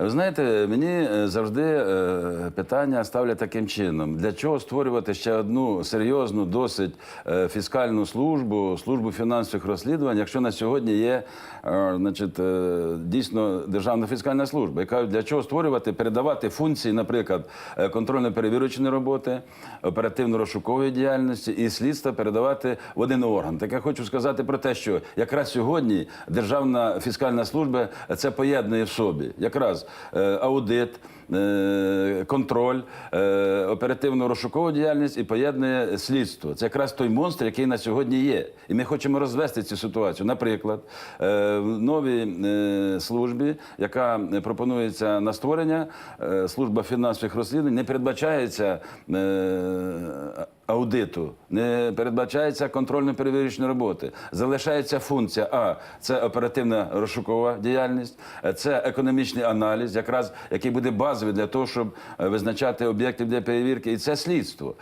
Ви знаєте, мені е, завжди е, питання ставлять таким чином: для чого створювати ще одну серйозну, досить е, фіскальну службу, службу фінансових розслідувань, якщо на сьогодні є е, значить, е, дійсно державна фіскальна служба, яка для чого створювати, передавати функції, наприклад, е, контрольно-перевірочної роботи, оперативно-розшукової діяльності і слідства передавати в один орган. Так я хочу сказати про те, що якраз сьогодні державна фіскальна служба це поєднує в собі якраз е, аудит. е, Контроль, е, оперативно-розшукову діяльність і поєднує слідство. Це якраз той монстр, який на сьогодні є. І ми хочемо розвести цю ситуацію. Наприклад, е, в новій е, службі, яка пропонується на створення, е, служба фінансових розслідувань, не передбачається е, аудиту, не передбачається контрольно-перевірочні роботи. Залишається функція А це оперативна розшукова діяльність, це економічний аналіз, якраз який буде базовий для того, щоб е, визначати об'єкти для перевірки, і це слідство.